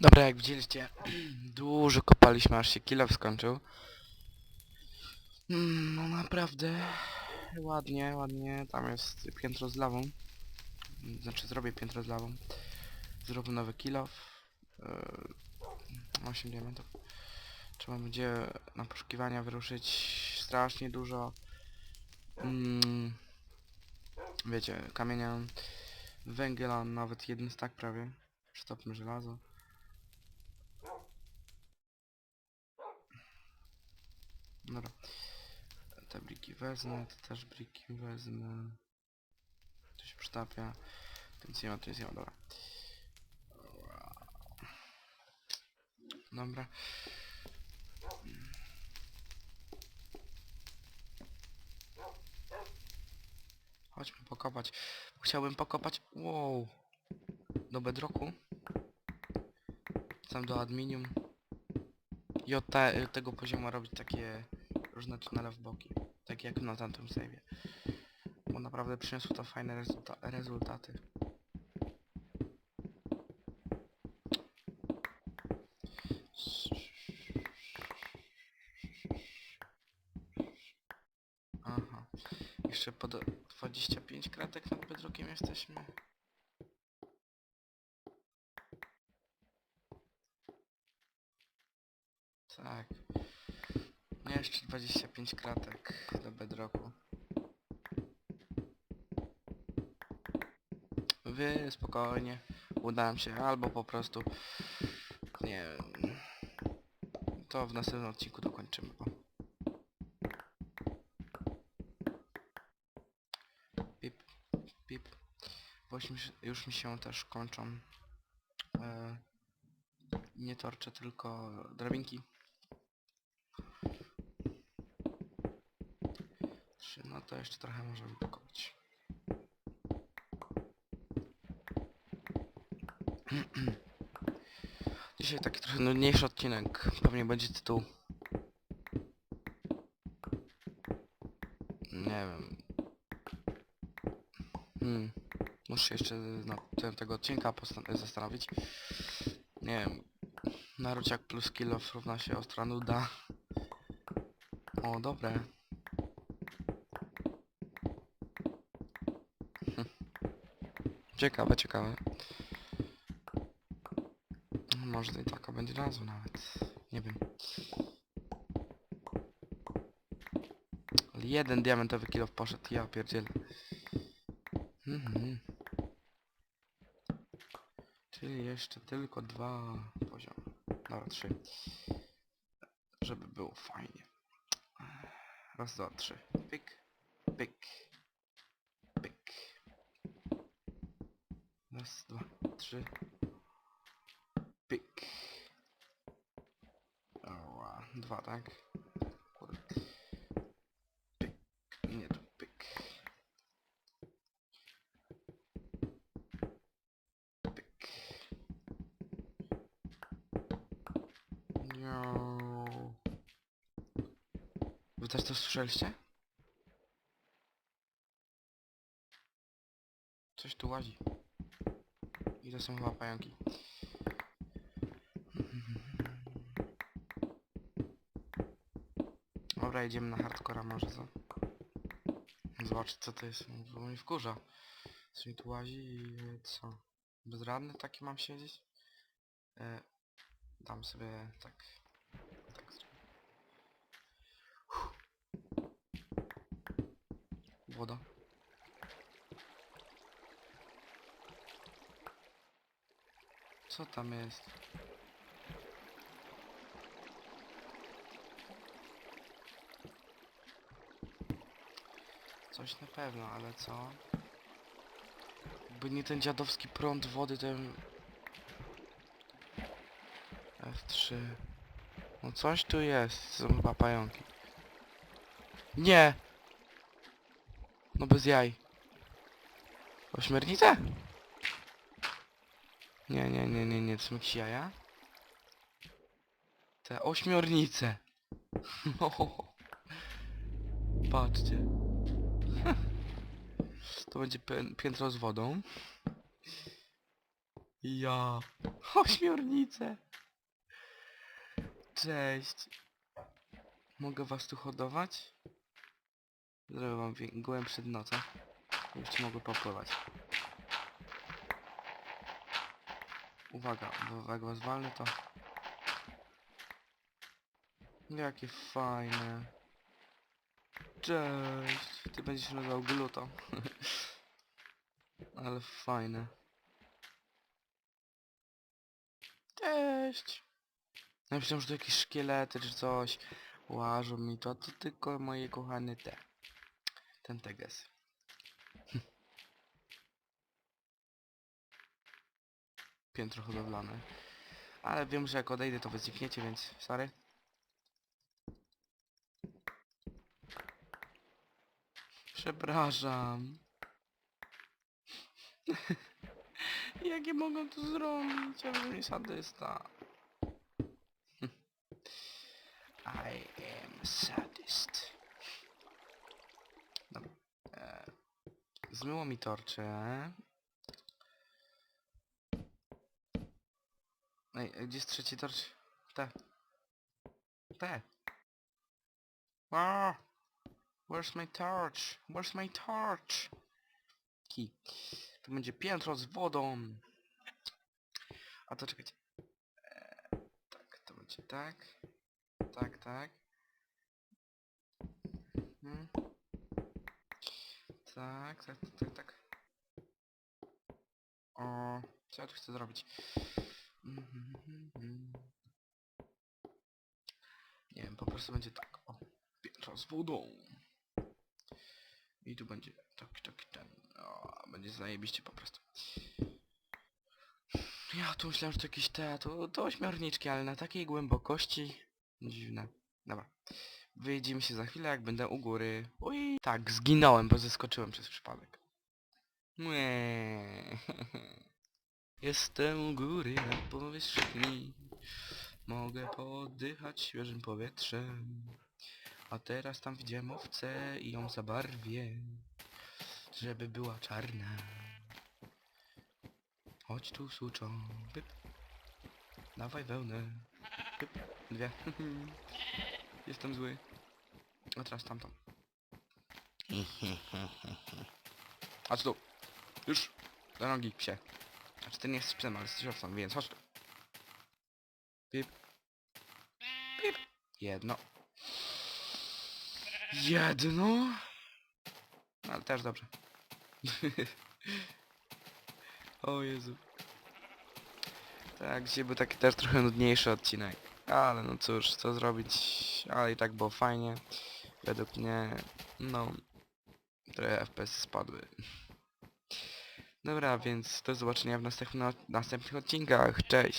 Dobra, jak widzieliście, dużo kopaliśmy, aż się kilof skończył. Mm, No naprawdę, ładnie, ładnie, tam jest piętro z lawą. Znaczy zrobię piętro z lawą. Zrobię nowy kilof. Yy, 8 diamentów. Trzeba będzie na poszukiwania wyruszyć strasznie dużo. Mm, wiecie, kamienia, węgiela, nawet jeden stak prawie. Przytopmy żelazo. Dobra. Te briki wezmę, te też briki wezmę. To się przytapia. To nic nie ma, to nic nie ma, dobra. Dobra. Chodźmy pokopać. Chciałbym pokopać... Wow. Do bedroku. Tam do adminium. I od te, tego poziomu robić takie różne tunele w boki. Tak jak na tamtym save'ie. Bo naprawdę przyniosło to fajne rezulta rezultaty. Aha. Jeszcze pod 25 kratek nad bedrokiem jesteśmy. Tak. Jeszcze 25 kratek do bedrocku. Wy spokojnie. Uda nam się, albo po prostu nie. To w następnym odcinku dokończymy. Pip, pip. Się- już mi się też kończą e, nie torcze, tylko drabinki. Trzy, no to jeszcze trochę możemy pokopać. Dzisiaj taki trochę nudniejszy odcinek. Pewnie będzie tytuł. Nie wiem. Hmm. Muszę jeszcze na ten, tego odcinka zastanowić. Nie wiem. Naruciak plus kilo równa się ostra nuda. O, dobre. Ciekawe, ciekawe. Może to i taka będzie nazwa nawet. Nie wiem. Jeden diamentowy kilo poszedł, ja pierdzielę. Mhm. Czyli jeszcze tylko dwa poziomy. Dobra, trzy. Żeby było fajnie. Raz, dwa, trzy. Pyk, pyk. Raz, dwa, trzy. Pyk. Oła, dwa, tak? Nie, to pyk. Pyk. Miau. Wy też to słyszeliście? Coś tu łazi. I to są chyba pająki. Dobra, jedziemy na hardcora może co? Zobacz co to jest, bo mnie wkurza. Co mi tu łazi i e, co? Bezradny taki mam siedzieć? E, dam sobie tak... tak. Woda. Co tam jest? Coś na pewno, ale co? Jakby nie ten dziadowski prąd wody, bym... F3... No coś tu jest, są chyba pająki. Nie! No bez jaj. Ośmiornice? Nie, nie, nie, nie, nie, to są jakieś jaja? Te ośmiornice. Patrzcie. To będzie pię- piętro z wodą. Ja. Ośmiornice. Cześć. Mogę was tu hodować? Zrobię wam głębszy dno, co? Mogę popływać. Uwaga, bo jak was walnę to... Jakie fajne. Cześć. Ty będziesz się nazywał Gluto. Ale fajne. Cześć. Ja myślałem, że to jakieś szkielety czy coś. Łażą mi to, to tylko moje kochane te. Ten teges. Piętro hodowlane. Ale wiem, że jak odejdę to wy znikniecie, więc sorry. Przepraszam. Jakie mogą to zrobić? Ja bym nie sadysta. I am sadist. Dobra. E, zmyło mi torcze. Ej, a gdzie jest trzeci torcz? Te. Te. Ah! Where's my torch? Where's my torch? Ki. To będzie piętro z wodą. A to czekajcie. E, tak, to będzie tak. Tak, tak. Tak, tak, tak, tak, tak. O, co ja tu chcę zrobić? Nie wiem, po prostu będzie tak. O, piętro z wodą. I tu będzie taki, taki ten. O, będzie zajebiście po prostu. Ja tu myślałem, że to jakieś te, to, ośmiorniczki, ale na takiej głębokości... Dziwne. Dobra. Wyjedziemy się za chwilę, jak będę u góry. Ui. Tak, zginąłem, bo zeskoczyłem przez przypadek. Mue. Jestem u góry na powierzchni. Mogę poddychać świeżym powietrzem. A teraz tam widziałem owcę i ją zabarwię. Żeby była czarna. Chodź tu, suczo. Pyp. Dawaj wełnę. Pyp. Dwie. Jestem zły. A teraz tamtą. A co tu? Już. Do nogi, psie. Znaczy ty nie jesteś psem, ale jesteś owcą, więc chodź tu. Pip. Pip. Jedno. Jedno? No, ale też dobrze. o Jezu. Tak, dzisiaj był taki też trochę nudniejszy odcinek. Ale no cóż, co zrobić, ale i tak było fajnie. Według mnie, no, trochę FPS spadły. Dobra, więc do zobaczenia w następnych, następnych odcinkach. Cześć!